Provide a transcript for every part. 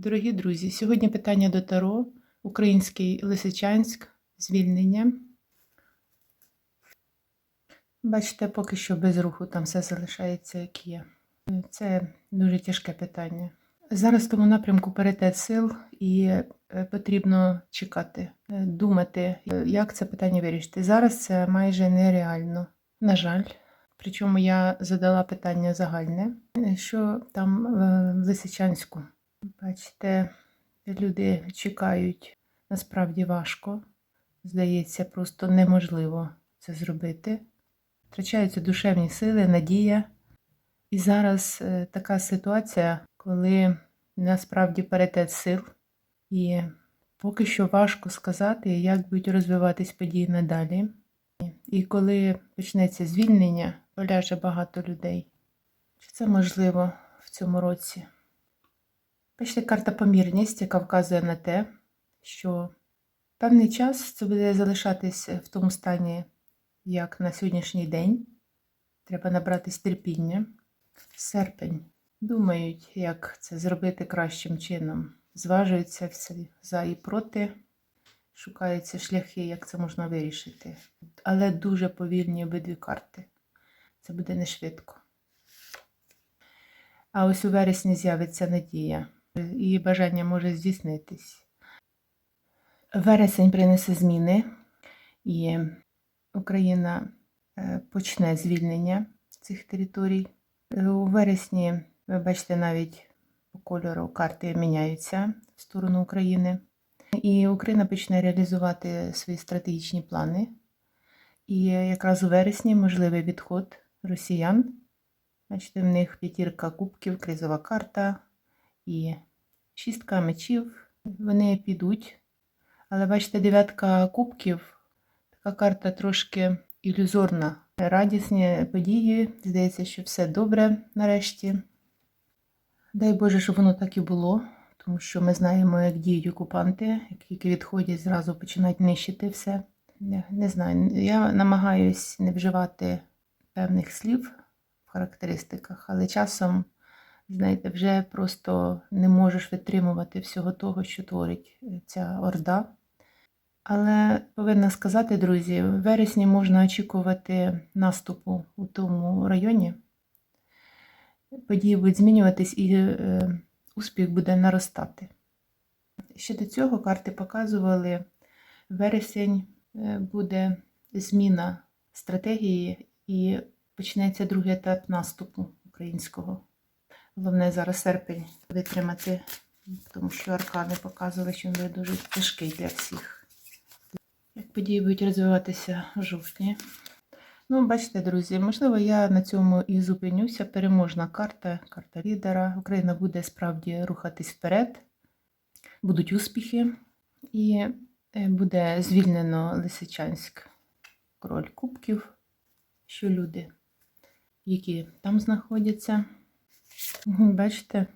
Дорогі друзі, сьогодні питання до Таро, Український Лисичанськ, звільнення. Бачите, поки що без руху там все залишається, як є. Це дуже тяжке питання. Зараз в тому напрямку паритет сил і е, потрібно чекати, е, думати, е, як це питання вирішити. Зараз це майже нереально. На жаль. Причому я задала питання загальне, що там в Лисичанську. Бачите, люди чекають насправді важко. Здається, просто неможливо це зробити. Втрачаються душевні сили, надія. І зараз е, така ситуація, коли насправді паритет сил, і поки що важко сказати, як будуть розвиватись події надалі. І коли почнеться звільнення, поляже багато людей. Чи це можливо в цьому році? Бачите, карта помірність, яка вказує на те, що певний час це буде залишатись в тому стані, як на сьогоднішній день. Треба набратись терпіння. Серпень. Думають, як це зробити кращим чином. Зважуються всі за і проти, шукаються шляхи, як це можна вирішити. Але дуже повільні обидві карти. Це буде не швидко. А ось у вересні з'явиться надія. Її бажання може здійснитись. Вересень принесе зміни, і Україна е, почне звільнення цих територій. Е, У вересні, ви бачите, навіть по кольору карти міняються в сторону України. І Україна почне реалізувати свої стратегічні плани. І якраз у вересні можливий відход росіян. Бачите, в них п'ятірка кубків, кризова карта і шістка мечів. Вони підуть. Але бачите, дев'ятка кубків, така карта трошки ілюзорна. Радісні події. Здається, що все добре нарешті. Дай Боже, щоб воно так і було, тому що ми знаємо, як діють окупанти, як тільки відходять, зразу починають нищити все. Не, не знаю, я намагаюсь не вживати певних слів в характеристиках, але часом, знаєте, вже просто не можеш витримувати всього того, що творить е, ця орда. Але повинна сказати, друзі, в вересні можна очікувати наступу у тому районі. Події будуть змінюватись і е, успіх буде наростати. Ще до цього карти показували, вересень е, буде зміна стратегії і почнеться другий етап наступу українського. Головне зараз серпень витримати, тому що аркани показували, що він буде дуже тяжкий для всіх. Як події будуть розвиватися в жовтні. Ну, бачите, друзі, можливо, я на цьому і зупинюся. Переможна карта, карта лідера. Україна буде справді рухатись вперед, будуть успіхи, і е, буде звільнено Лисичанськ, король кубків, що люди, які там знаходяться. Бачите,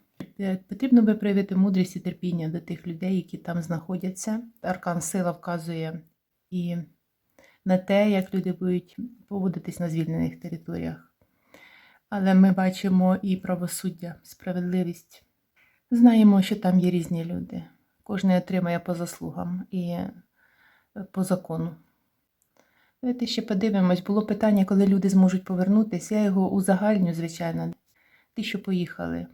е, потрібно би проявити мудрість і терпіння до тих людей, які там знаходяться. Аркан сила вказує і на те, як люди будуть поводитись на звільнених територіях. Але ми бачимо і правосуддя, справедливість. Знаємо, що там є різні люди. Кожен отримає по заслугам і е, по закону. Давайте ще подивимось. Було питання, коли люди зможуть повернутися. Я його узагальню, звичайно. Ті, що поїхали,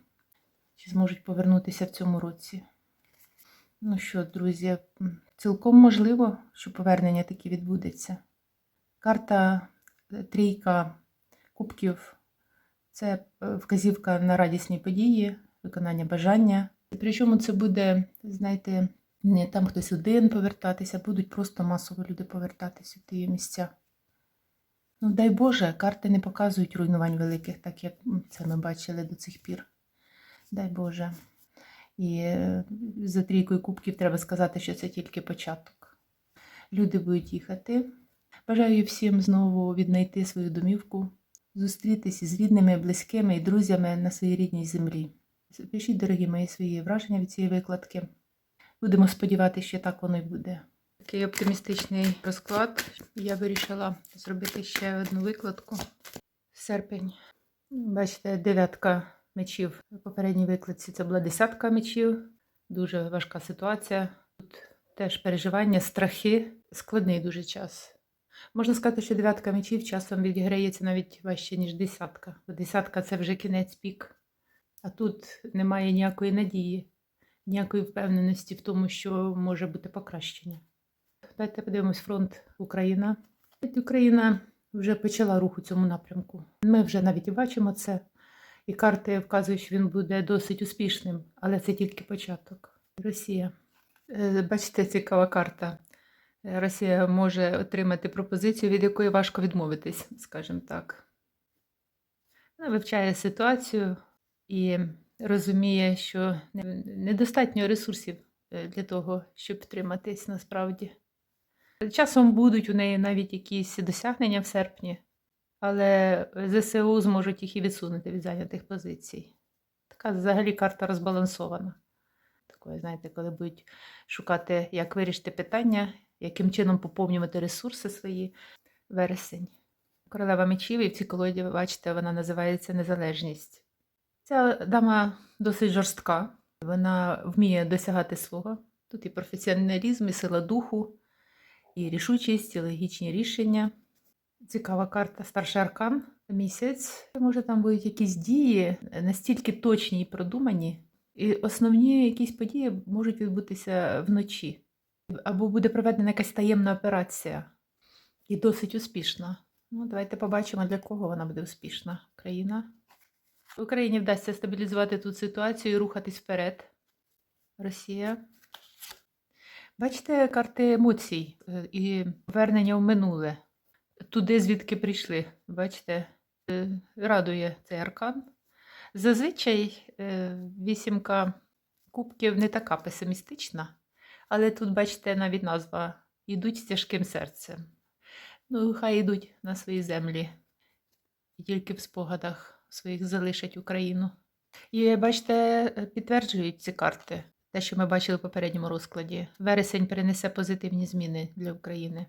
чи зможуть повернутися в цьому році. Ну що, друзі, цілком можливо, що повернення таки відбудеться. Карта е, трійка кубків це е, вказівка на радісні події, виконання бажання. Причому це буде, знаєте, не там хтось один повертатися, будуть просто масово люди повертатися в ті місця. Ну, дай Боже, карти не показують руйнувань великих, так як це ми бачили до цих пір. Дай Боже. І е, за трійкою кубків треба сказати, що це тільки початок. Люди будуть їхати. Бажаю всім знову віднайти свою домівку, зустрітися з рідними, близькими і друзями на своїй рідній землі. Пишіть, дорогі мої, свої враження від цієї викладки. Будемо сподіватися, що так воно й буде. Такий оптимістичний розклад. Я вирішила зробити ще одну викладку. Серпень. Бачите, дев'ятка мечів. У попередній викладці це була десятка мечів. Дуже важка ситуація. Тут теж переживання, страхи, складний дуже час. Можна сказати, що дев'ятка мечів часом відіграється навіть важче, ніж десятка. Десятка це вже кінець пік. А тут немає ніякої надії, ніякої впевненості в тому, що може бути покращення. Давайте подивимось фронт Україна. Україна вже почала рух у цьому напрямку. Ми вже навіть бачимо це, і карти вказують, що він буде досить успішним, але це тільки початок. Росія. Е, Бачите, цікава карта. Е, Росія може отримати пропозицію, від якої важко відмовитись, скажімо так. Вона вивчає ситуацію і розуміє, що недостатньо ресурсів е, для того, щоб втриматись насправді. Часом будуть у неї навіть якісь досягнення в серпні, але ЗСУ зможуть їх і відсунути від зайнятих позицій. Така взагалі карта розбалансована. Такою, знаєте, коли будуть шукати, як вирішити питання, яким чином поповнювати ресурси свої вересень. Королева мечів, і в цій колоді, ви бачите, вона називається Незалежність. Ця дама досить жорстка, вона вміє досягати свого. Тут і професіоналізм, і сила духу, і рішучість, і логічні рішення. Цікава карта старший аркан місяць. Може, там будуть якісь дії настільки точні і продумані, і основні якісь події можуть відбутися вночі. Або буде проведена якась таємна операція і досить успішна. Ну, давайте побачимо, для кого вона буде успішна. Країна. Україні вдасться стабілізувати тут ситуацію і рухатись вперед. Росія. Бачите карти емоцій е, і повернення в минуле. Туди, звідки прийшли. Бачите, Е, радує цей аркан. Зазвичай е, вісімка кубків не така песимістична, але тут, бачите, навіть назва йдуть з тяжким серцем. Ну, хай йдуть на свої землі і тільки в спогадах своїх залишать Україну. І бачите, підтверджують ці карти, те, що ми бачили в попередньому розкладі. Вересень принесе позитивні зміни для України.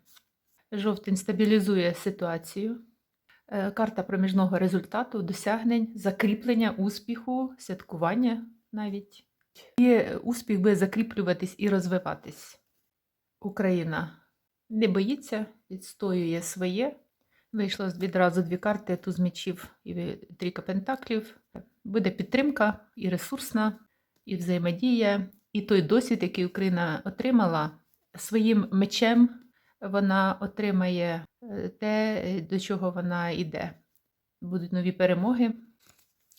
Жовтень стабілізує ситуацію. Е, Карта проміжного результату, досягнень, закріплення успіху, святкування навіть. І успіх буде закріплюватись і розвиватись. Україна не боїться, відстоює своє. Вийшло відразу дві карти: туз мечів і трійка пентаклів. Буде підтримка і ресурсна, і взаємодія, і той досвід, який Україна отримала своїм мечем, вона отримає е, те, до чого вона йде. Будуть нові перемоги.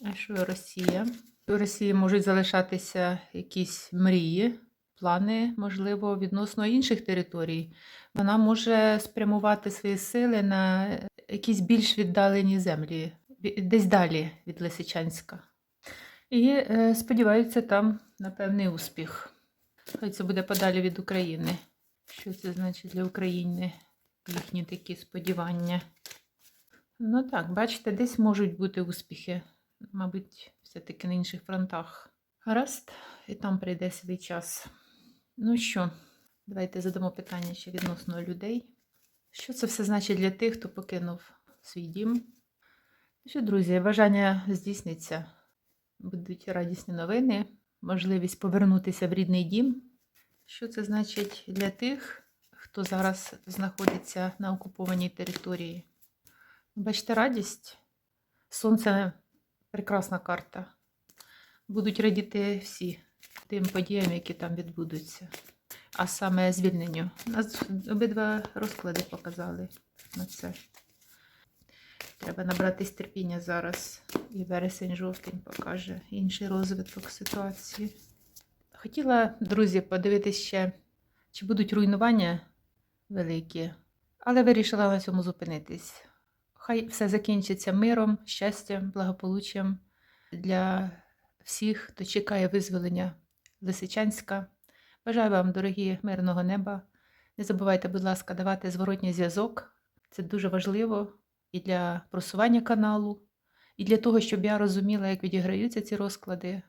А що Росія? У Росії можуть залишатися якісь мрії, плани, можливо, відносно інших територій. Вона може спрямувати свої сили на якісь більш віддалені землі, десь далі від Лисичанська. І е, сподіваються там на певний успіх. Хай це буде подалі від України. Що це значить для України? Їхні такі сподівання. Ну так, бачите, десь можуть бути успіхи. Мабуть, все-таки на інших фронтах. Гаразд, і там прийде свій час. Ну що, давайте задамо питання ще відносно людей. Що це все значить для тих, хто покинув свій дім? Що, друзі, бажання здійсниться. Будуть радісні новини, можливість повернутися в рідний дім. Що це значить для тих, хто зараз знаходиться на окупованій території? Бачите, радість. Сонце прекрасна карта. Будуть радіти всі тим подіям, які там відбудуться. А саме звільненню. Нас обидва розклади показали на це. Треба набратись терпіння зараз. І вересень-жовтень покаже інший розвиток ситуації. Хотіла, друзі, подивитися ще, чи будуть руйнування великі, але вирішила на цьому зупинитись. Хай все закінчиться миром, щастям, благополуччям для всіх, хто чекає визволення Лисичанська. Бажаю вам, дорогі, мирного неба. Не забувайте, будь ласка, давати зворотній зв'язок. Це дуже важливо і для просування каналу, і для того, щоб я розуміла, як відіграються ці розклади.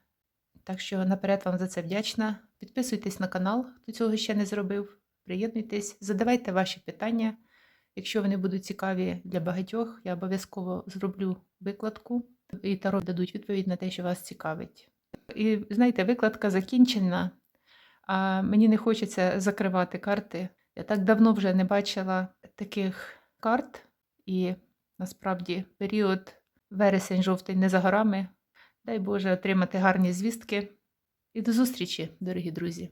Так що наперед вам за це вдячна. Підписуйтесь на канал, хто цього ще не зробив. Приєднуйтесь, задавайте ваші питання. Якщо вони будуть цікаві для багатьох, я обов'язково зроблю викладку і таро дадуть відповідь на те, що вас цікавить. І знаєте, викладка закінчена, А мені не хочеться закривати карти. Я так давно вже не бачила таких карт, і насправді період вересень-жовтень не за горами. Дай Боже отримати гарні звістки. І до зустрічі, дорогі друзі!